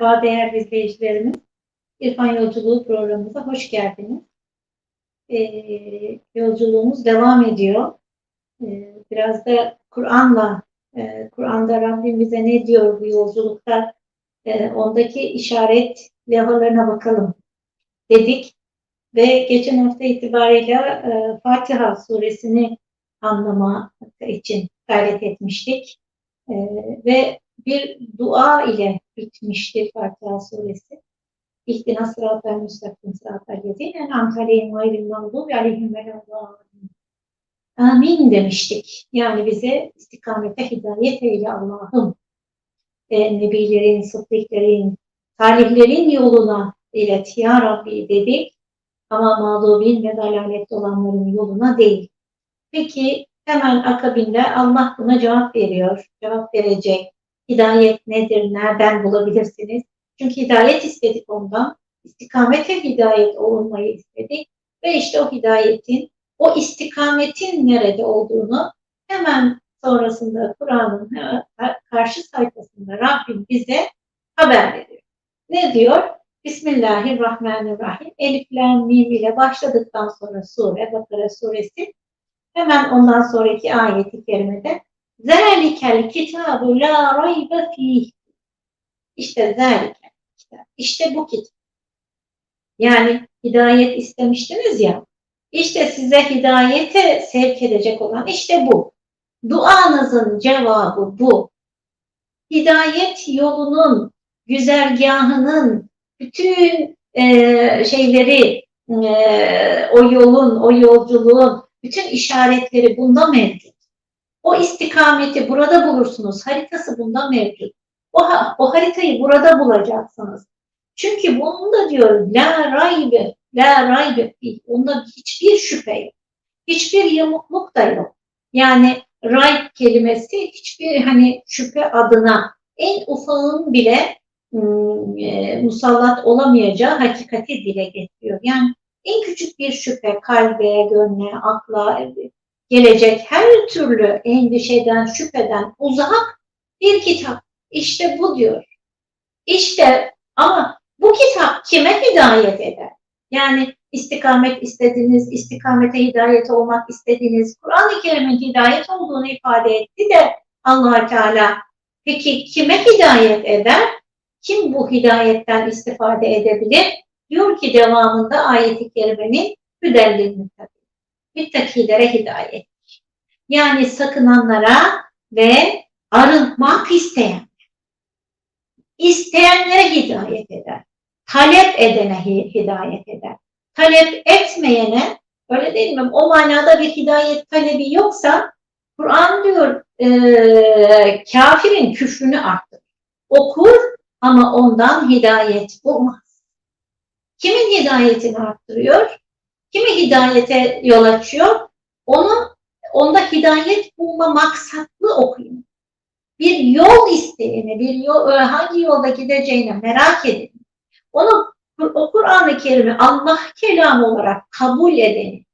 Merhaba değerli izleyicilerimiz. İrfan Yolculuğu programımıza hoş geldiniz. Ee, yolculuğumuz devam ediyor. Ee, biraz da Kur'an'la, e, Kur'an'da Rabbim bize ne diyor bu yolculukta, e, ondaki işaret levhalarına bakalım dedik. Ve geçen hafta itibariyle e, Fatiha suresini anlama için gayret etmiştik. E, ve bir dua ile bitmiştir Fatiha suresi. İhtina sıratel müstakim sıratel lezine amtaleyhim gayril mağdubi aleyhim. Amin demiştik. Yani bize istikamete hidayet eyle Allah'ım. E, nebilerin, sıddıklerin, talihlerin yoluna ilet ya Rabbi dedik. Ama mağdubin ve dalalette olanların yoluna değil. Peki hemen akabinde Allah buna cevap veriyor. Cevap verecek. Hidayet nedir? Nereden bulabilirsiniz? Çünkü hidayet istedik ondan. İstikamete hidayet olmayı istedik. Ve işte o hidayetin, o istikametin nerede olduğunu hemen sonrasında Kur'an'ın karşı sayfasında Rabbim bize haber veriyor. Ne diyor? Bismillahirrahmanirrahim. Elif, Lam, ile başladıktan sonra sure, Bakara suresi hemen ondan sonraki ayeti kerimede Zelikel kitabu la raybe fih. İşte zelikel kitap. İşte bu kitap. Yani hidayet istemiştiniz ya. İşte size hidayete sevk edecek olan işte bu. Duanızın cevabı bu. Hidayet yolunun, güzergahının bütün e, şeyleri, e, o yolun, o yolculuğun bütün işaretleri bunda mevcut. O istikameti burada bulursunuz. Haritası bunda mevcut. O, o haritayı burada bulacaksınız. Çünkü bunun diyor la raybe, la raybe Onda hiçbir şüphe yok. Hiçbir yamukluk da yok. Yani ray kelimesi hiçbir hani şüphe adına en ufağın bile e, musallat olamayacağı hakikati dile getiriyor. Yani en küçük bir şüphe kalbe, gönle, akla, gelecek her türlü endişeden, şüpheden uzak bir kitap. İşte bu diyor. İşte ama bu kitap kime hidayet eder? Yani istikamet istediniz, istikamete hidayet olmak istediniz. Kur'an-ı Kerim'in hidayet olduğunu ifade etti de allah Teala peki kime hidayet eder? Kim bu hidayetten istifade edebilir? Diyor ki devamında ayeti kerimenin hüdellil müttakîn müttakilere hidayet. Yani sakınanlara ve arınmak isteyen. İsteyenlere hidayet eder. Talep edene hidayet eder. Talep etmeyene öyle değil mi? O manada bir hidayet talebi yoksa Kur'an diyor e, kafirin küfrünü arttırır. Okur ama ondan hidayet bulmaz. Kimin hidayetini arttırıyor? Kimi hidayete yol açıyor? Onu onda hidayet bulma maksatlı okuyun. Bir yol isteyene, bir yol, e, hangi yolda gideceğine merak edin. Onu o Kur'an-ı Kerim'i Allah kelamı olarak kabul edin.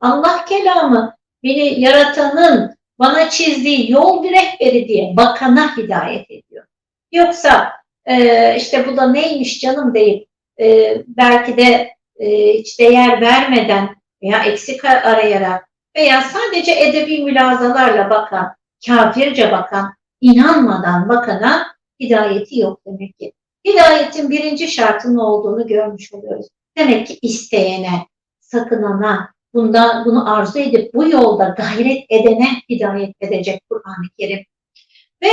Allah kelamı beni yaratanın bana çizdiği yol bir rehberi diye bakana hidayet ediyor. Yoksa e, işte bu da neymiş canım deyip e, belki de e, hiç değer vermeden veya eksik arayarak veya sadece edebi mülazalarla bakan, kafirce bakan, inanmadan bakana hidayeti yok demek ki. Hidayetin birinci şartının olduğunu görmüş oluyoruz. Demek ki isteyene, sakınana, bundan, bunu arzu edip bu yolda gayret edene hidayet edecek Kur'an-ı Kerim. Ve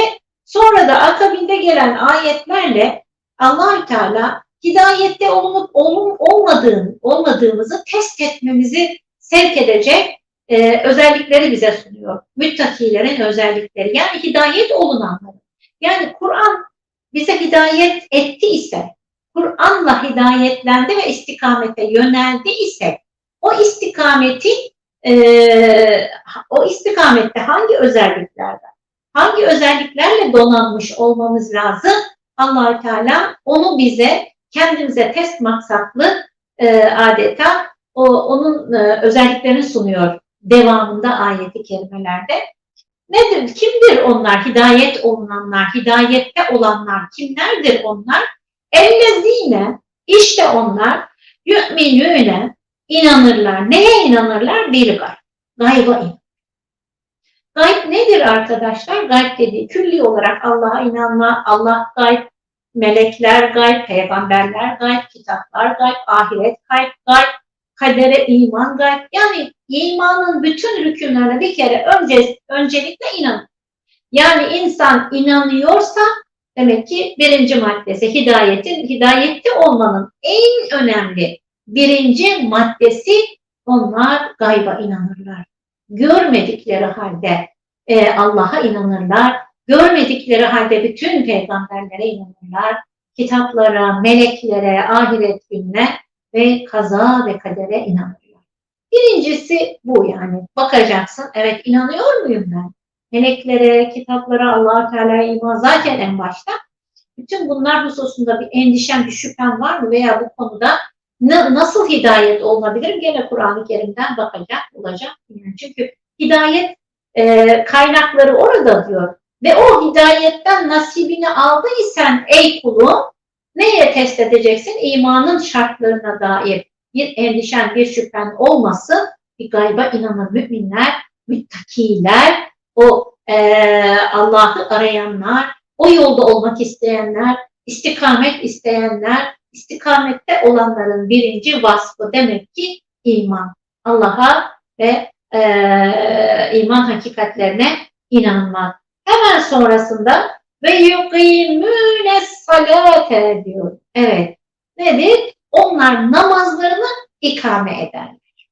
sonra da akabinde gelen ayetlerle allah Teala hidayette olunup olum, olmadığım, olmadığımızı test etmemizi sevk edecek e, özellikleri bize sunuyor. Müttakilerin özellikleri yani hidayet olunanları. Yani Kur'an bize hidayet etti ise, Kur'an'la hidayetlendi ve istikamete yöneldi ise o istikametin e, o istikamette hangi özelliklerden, hangi özelliklerle donanmış olmamız lazım? allah Teala onu bize kendimize test maksatlı e, adeta o, onun e, özelliklerini sunuyor devamında ayeti kelimelerde. Nedir? Kimdir onlar? Hidayet olunanlar, hidayette olanlar kimlerdir onlar? Ellezine işte onlar yu'minüne inanırlar. Neye inanırlar? Bir gayb. Gayba inan. Gayb nedir arkadaşlar? Gayb dediği külli olarak Allah'a inanma, Allah gayb, melekler gayb, peygamberler gayb, kitaplar gayb, ahiret gayb, gayb, kadere iman gayb. Yani imanın bütün rükünlerine bir kere önce, öncelikle inan. Yani insan inanıyorsa demek ki birinci maddesi hidayetin, hidayette olmanın en önemli birinci maddesi onlar gayba inanırlar. Görmedikleri halde e, Allah'a inanırlar. Görmedikleri halde bütün peygamberlere inanırlar. Kitaplara, meleklere, ahiret gününe ve kaza ve kadere inanırlar. Birincisi bu yani. Bakacaksın, evet inanıyor muyum ben? Meleklere, kitaplara, allah Teala'ya iman zaten en başta. Bütün bunlar hususunda bir endişen, bir şüphen var mı veya bu konuda nasıl hidayet olabilir? Gene Kur'an-ı Kerim'den bakacak, olacak. Çünkü hidayet e, kaynakları orada diyor. Ve o hidayetten nasibini aldıysan ey kulum neye test edeceksin? İmanın şartlarına dair bir endişen, bir şüphen olmasın. Bir gayba inanan müminler, müttakiler, o e, Allah'ı arayanlar, o yolda olmak isteyenler, istikamet isteyenler, istikamette olanların birinci vasfı demek ki iman. Allah'a ve e, iman hakikatlerine inanmak. Hemen sonrasında ve yukimüne salate diyor. Evet. Nedir? Onlar namazlarını ikame ederler.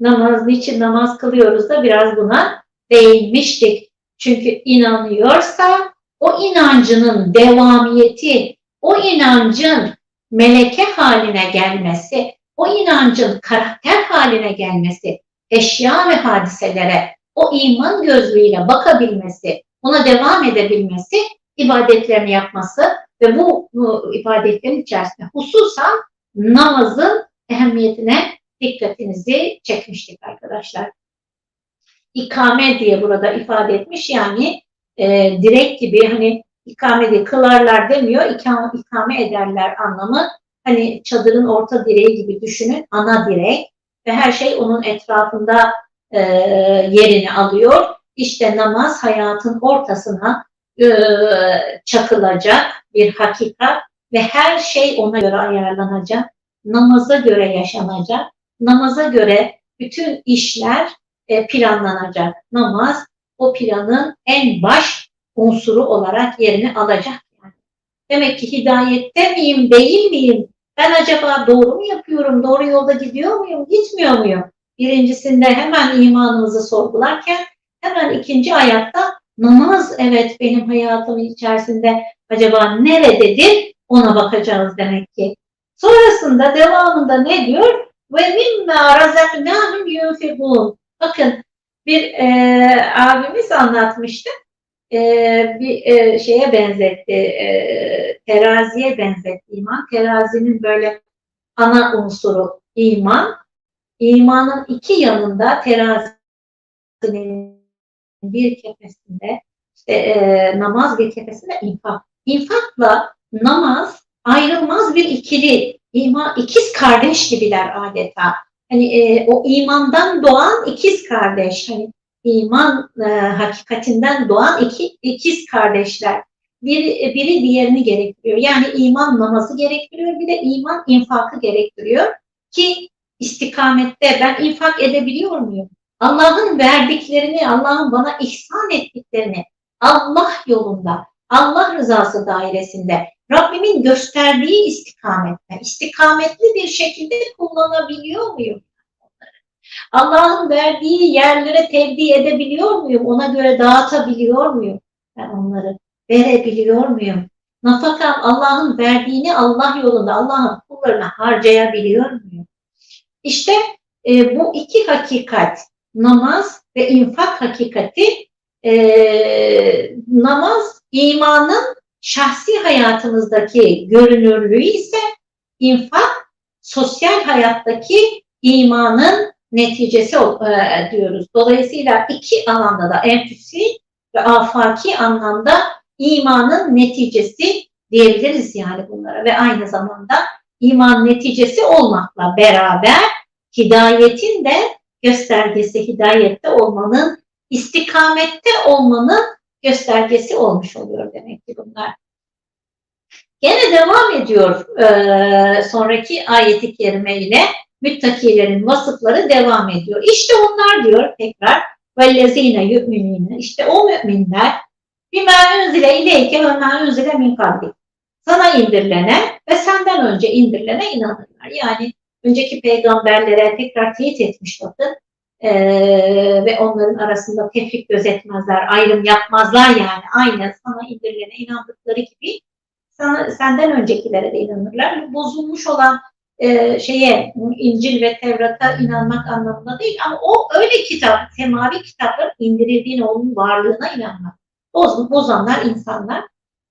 Namaz niçin namaz kılıyoruz da biraz buna değinmiştik. Çünkü inanıyorsa o inancının devamiyeti, o inancın meleke haline gelmesi, o inancın karakter haline gelmesi, eşya ve hadiselere o iman gözlüğüyle bakabilmesi, ona devam edebilmesi, ibadetlerini yapması ve bu, bu ibadetlerin içerisinde hususan namazın ehemmiyetine dikkatinizi çekmiştik arkadaşlar. İkame diye burada ifade etmiş yani e, direkt gibi hani ikame değil, kılarlar demiyor, ikame, ikame ederler anlamı. Hani çadırın orta direği gibi düşünün, ana direk ve her şey onun etrafında e, yerini alıyor. İşte namaz hayatın ortasına e, çakılacak bir hakikat ve her şey ona göre ayarlanacak, namaza göre yaşanacak, namaza göre bütün işler e, planlanacak. Namaz o planın en baş unsuru olarak yerini alacak. Yani. Demek ki hidayette miyim, değil miyim? Ben acaba doğru mu yapıyorum, doğru yolda gidiyor muyum, gitmiyor muyum? Birincisinde hemen imanımızı sorgularken hemen ikinci ayatta namaz evet benim hayatımın içerisinde acaba nerededir ona bakacağız demek ki. Sonrasında devamında ne diyor? Ve mimma razaknahum yunfikun. Bakın bir e, abimiz anlatmıştı. E, bir e, şeye benzetti, e, teraziye benzetti iman. Terazinin böyle ana unsuru iman. İmanın iki yanında terazinin bir kefesinde işte e, namaz bir kefesinde infak. İnfakla namaz ayrılmaz bir ikili. İman, ikiz kardeş gibiler adeta. Hani e, o imandan doğan ikiz kardeş. Hani iman e, hakikatinden doğan iki ikiz kardeşler. Biri, biri diğerini gerektiriyor. Yani iman namazı gerektiriyor, bir de iman infakı gerektiriyor ki istikamette ben infak edebiliyor muyum? Allah'ın verdiklerini, Allah'ın bana ihsan ettiklerini Allah yolunda, Allah rızası dairesinde, Rabbimin gösterdiği istikamette, istikametli bir şekilde kullanabiliyor muyum? Allah'ın verdiği yerlere tevdi edebiliyor muyum? Ona göre dağıtabiliyor muyum? Ben onları verebiliyor muyum? Nafakam Allah'ın verdiğini Allah yolunda, Allah'ın kullarına harcayabiliyor muyum? İşte e, bu iki hakikat, namaz ve infak hakikati, e, namaz imanın şahsi hayatımızdaki görünürlüğü ise infak sosyal hayattaki imanın neticesi e, diyoruz. Dolayısıyla iki alanda da enfüsi ve afaki anlamda imanın neticesi diyebiliriz yani bunlara ve aynı zamanda iman neticesi olmakla beraber hidayetin de göstergesi hidayette olmanın, istikamette olmanın göstergesi olmuş oluyor demek ki bunlar. Gene devam ediyor e, sonraki ayeti kerime ile müttakilerin vasıfları devam ediyor. İşte onlar diyor tekrar vellezine yu'minine işte o müminler bima unzile ileyke ve ma unzile min kablik sana indirilene ve senden önce indirilene inanırlar. Yani önceki peygamberlere tekrar teyit etmiş bakın ee, ve onların arasında tefrik gözetmezler, ayrım yapmazlar yani. Aynı sana indirilene inandıkları gibi sana, senden öncekilere de inanırlar. Bozulmuş olan e, şeye İncil ve Tevrat'a inanmak anlamında değil ama o öyle kitap, semavi kitapların indirildiğine, onun varlığına inanmak. Boz, bozanlar insanlar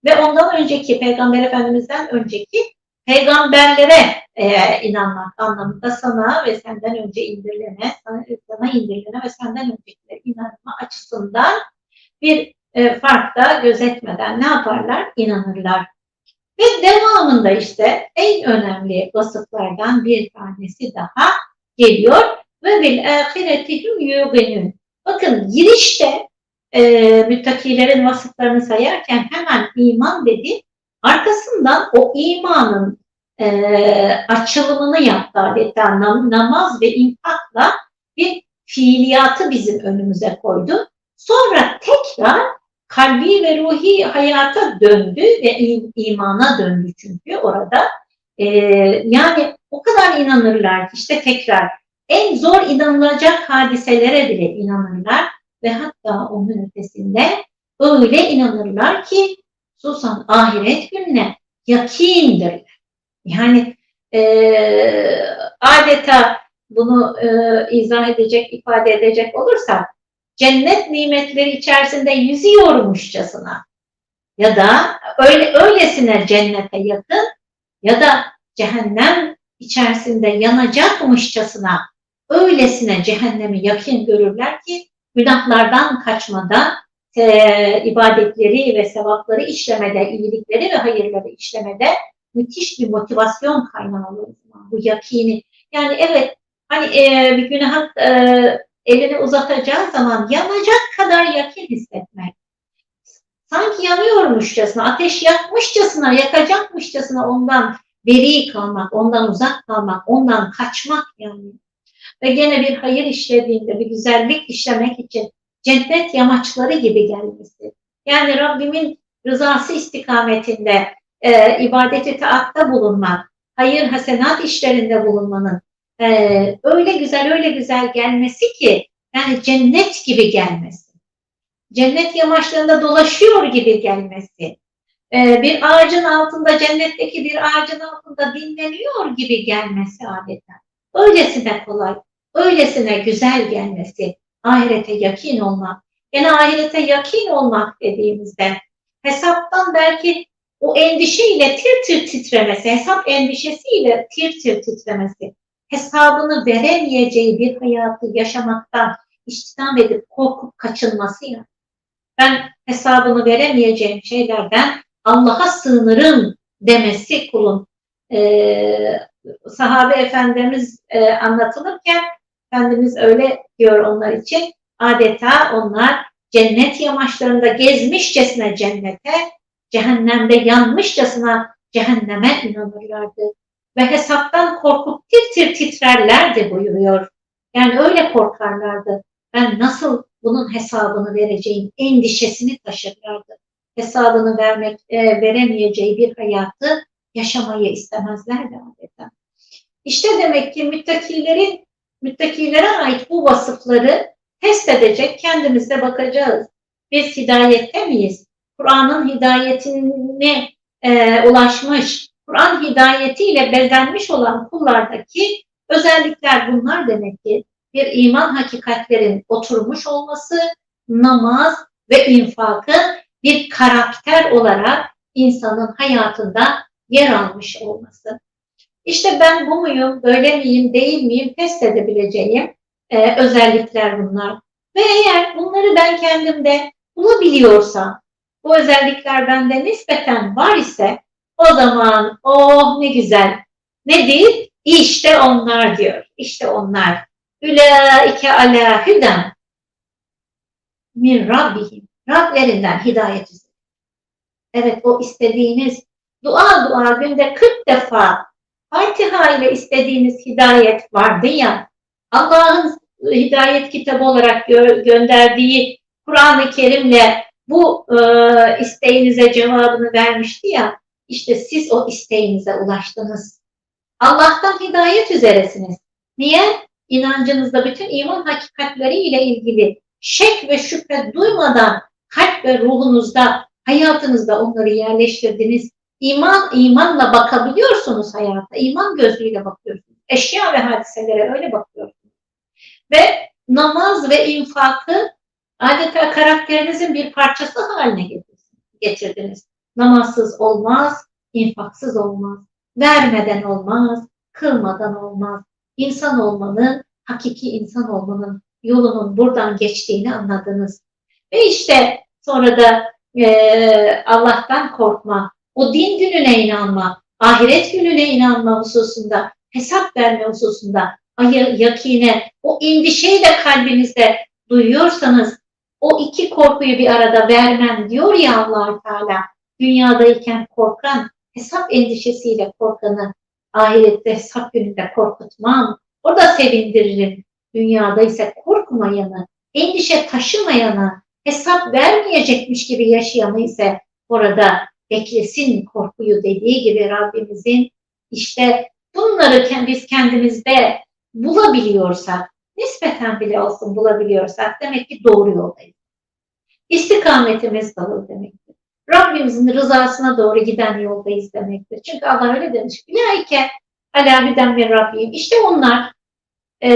ve ondan önceki Peygamber Efendimiz'den önceki peygamberlere e, inanmak anlamında sana ve senden önce indirilene, sana, sana indirilene ve senden öncekilere inanma açısından bir e, fark da gözetmeden ne yaparlar? İnanırlar. Ve devamında işte en önemli vasıflardan bir tanesi daha geliyor. Ve bil ahiretihim yuğenün. Bakın girişte e, müttakilerin vasıflarını sayarken hemen iman dedi. Arkasından o imanın e, açılımını yaptı adeta nam, namaz ve infakla bir fiiliyatı bizim önümüze koydu. Sonra tekrar kalbi ve ruhi hayata döndü ve imana döndü çünkü orada. Ee, yani o kadar inanırlar ki işte tekrar en zor inanılacak hadiselere bile inanırlar ve hatta onun ötesinde öyle inanırlar ki susan ahiret gününe yakindir. Yani e, adeta bunu e, izah edecek, ifade edecek olursak cennet nimetleri içerisinde yüzüyormuşçasına ya da öyle öylesine cennete yakın ya da cehennem içerisinde yanacakmışçasına öylesine cehennemi yakın görürler ki günahlardan kaçmada, e, ibadetleri ve sevapları işlemede, iyilikleri ve hayırları işlemede müthiş bir motivasyon kaynağı olur. Bu yakini. Yani evet hani e, bir günah e, elini uzatacağı zaman yanacak kadar yakın hissetmek. Sanki yanıyormuşçasına, ateş yakmışçasına, yakacakmışçasına ondan beri kalmak, ondan uzak kalmak, ondan kaçmak yani. Ve gene bir hayır işlediğinde, bir güzellik işlemek için cennet yamaçları gibi gelmesi. Yani Rabbimin rızası istikametinde e, ibadeti taatta bulunmak, hayır hasenat işlerinde bulunmanın e, öyle güzel öyle güzel gelmesi ki yani cennet gibi gelmesi. Cennet yamaçlarında dolaşıyor gibi gelmesi. E, bir ağacın altında cennetteki bir ağacın altında dinleniyor gibi gelmesi adeta. Öylesine kolay, öylesine güzel gelmesi, ahirete yakin olmak. Yani ahirete yakin olmak dediğimizde hesaptan belki o endişeyle tir tir titremesi, hesap endişesiyle tir tir titremesi, hesabını veremeyeceği bir hayatı yaşamaktan iştinam edip korkup kaçınması yani. Ben hesabını veremeyeceğim şeylerden Allah'a sığınırım demesi kulun. Ee, sahabe efendimiz e, anlatılırken Efendimiz öyle diyor onlar için adeta onlar cennet yamaçlarında gezmişçesine cennete, cehennemde yanmışçasına cehenneme inanırlardı ve hesaptan korkup tir tir titrerlerdi buyuruyor. Yani öyle korkarlardı. Ben nasıl bunun hesabını vereceğim endişesini taşırlardı. Hesabını vermek, e, veremeyeceği bir hayatı yaşamayı istemezlerdi adeta. İşte demek ki müttakillerin, müttakillere ait bu vasıfları test edecek, kendimizde bakacağız. Biz hidayette miyiz? Kur'an'ın hidayetine e, ulaşmış, Kur'an hidayetiyle bezenmiş olan kullardaki özellikler bunlar demek ki bir iman hakikatlerin oturmuş olması, namaz ve infakın bir karakter olarak insanın hayatında yer almış olması. İşte ben bu muyum, böyle miyim, değil miyim test edebileceğim e, özellikler bunlar. Ve eğer bunları ben kendimde bulabiliyorsam, bu özellikler bende nispeten var ise O zaman oh ne güzel. Ne değil? İşte onlar diyor. İşte onlar. Ülaike ala hüden min rabbihim. Rablerinden hidayet üzere. Evet o istediğiniz dua dua günde 40 defa Fatiha ile istediğiniz hidayet vardı ya Allah'ın hidayet kitabı olarak gö gönderdiği Kur'an-ı Kerim'le bu e, isteğinize cevabını vermişti ya işte siz o isteğinize ulaştınız. Allah'tan hidayet üzeresiniz. Niye? İnancınızda bütün iman hakikatleri ile ilgili şek ve şüphe duymadan kalp ve ruhunuzda, hayatınızda onları yerleştirdiniz. İman, imanla bakabiliyorsunuz hayata. İman gözüyle bakıyorsunuz. Eşya ve hadiselere öyle bakıyorsunuz. Ve namaz ve infakı adeta karakterinizin bir parçası haline getirdiniz. Namazsız olmaz, infaksız olmaz, vermeden olmaz, kılmadan olmaz. İnsan olmanın, hakiki insan olmanın yolunun buradan geçtiğini anladınız. Ve işte sonra da e, Allah'tan korkma, o din gününe inanma, ahiret gününe inanma hususunda, hesap verme hususunda, yakine, o endişeyi de kalbinizde duyuyorsanız, o iki korkuyu bir arada vermem diyor ya allah Teala, dünyadayken korkan, hesap endişesiyle korkanı ahirette hesap gününde korkutmam, orada sevindiririm. Dünyada ise korkmayanı, endişe taşımayanı, hesap vermeyecekmiş gibi yaşayanı ise orada beklesin korkuyu dediği gibi Rabbimizin işte bunları biz kendimizde bulabiliyorsak, nispeten bile olsun bulabiliyorsak demek ki doğru yoldayız. İstikametimiz doğru demektir. Rabbimizin rızasına doğru giden yoldayız demektir. Çünkü Allah öyle demiş. Ulaike ala hüden bir Rabbim. İşte onlar e,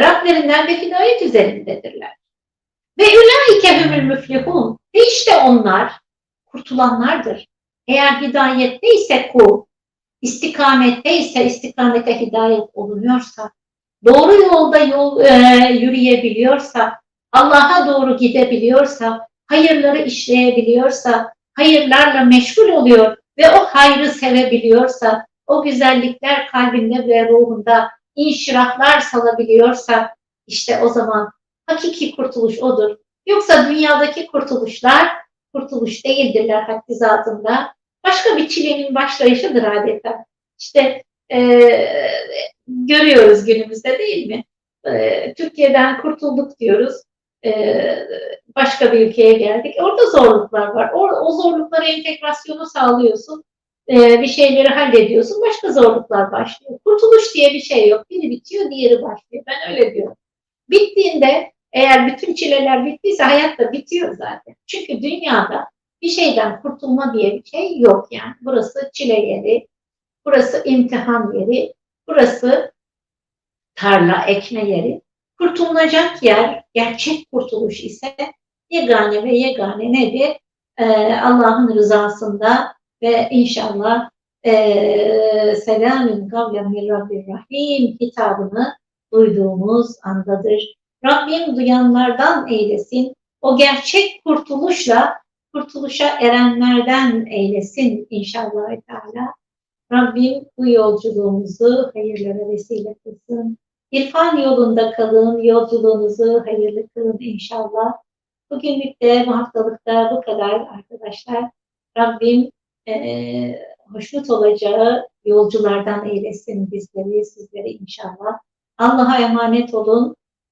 Rablerinden bir hidayet üzerindedirler. Ve ulaike hümül müflihun. Ve işte onlar kurtulanlardır. Eğer hidayette ise kul, istikamette ise istikamete hidayet olunuyorsa, doğru yolda yol e, yürüyebiliyorsa, Allah'a doğru gidebiliyorsa, hayırları işleyebiliyorsa, hayırlarla meşgul oluyor ve o hayrı sevebiliyorsa, o güzellikler kalbinde ve ruhunda inşirahlar salabiliyorsa, işte o zaman hakiki kurtuluş odur. Yoksa dünyadaki kurtuluşlar kurtuluş değildirler haddi zatında. Başka bir çilenin başlayışıdır adeta. İşte e, görüyoruz günümüzde değil mi? E, Türkiye'den kurtulduk diyoruz. E, başka bir ülkeye geldik. Orada zorluklar var. O, o zorluklara entegrasyonu sağlıyorsun. E, bir şeyleri hallediyorsun. Başka zorluklar başlıyor. Kurtuluş diye bir şey yok. Biri bitiyor, diğeri başlıyor. Ben öyle diyorum. Bittiğinde eğer bütün çileler bittiyse hayat da bitiyor zaten. Çünkü dünyada bir şeyden kurtulma diye bir şey yok yani. Burası çile yeri, burası imtihan yeri, burası tarla, ekme yeri. Kurtulacak yer, gerçek kurtuluş ise yegane ve yegane nedir? Ee, Allah'ın rızasında ve inşallah e, selamün kavlen min Rabbir Rahim hitabını duyduğumuz andadır. Rabbim duyanlardan eylesin. O gerçek kurtuluşla kurtuluşa erenlerden eylesin inşallah Teala. Rabbim bu yolculuğumuzu hayırlara vesile kılsın. İrfan yolunda kalın, yolculuğunuzu hayırlı kılın inşallah. Bugünlük de bu haftalıkta bu kadar arkadaşlar. Rabbim e, hoşnut olacağı yolculardan eylesin bizleri, sizleri inşallah. Allah'a emanet olun.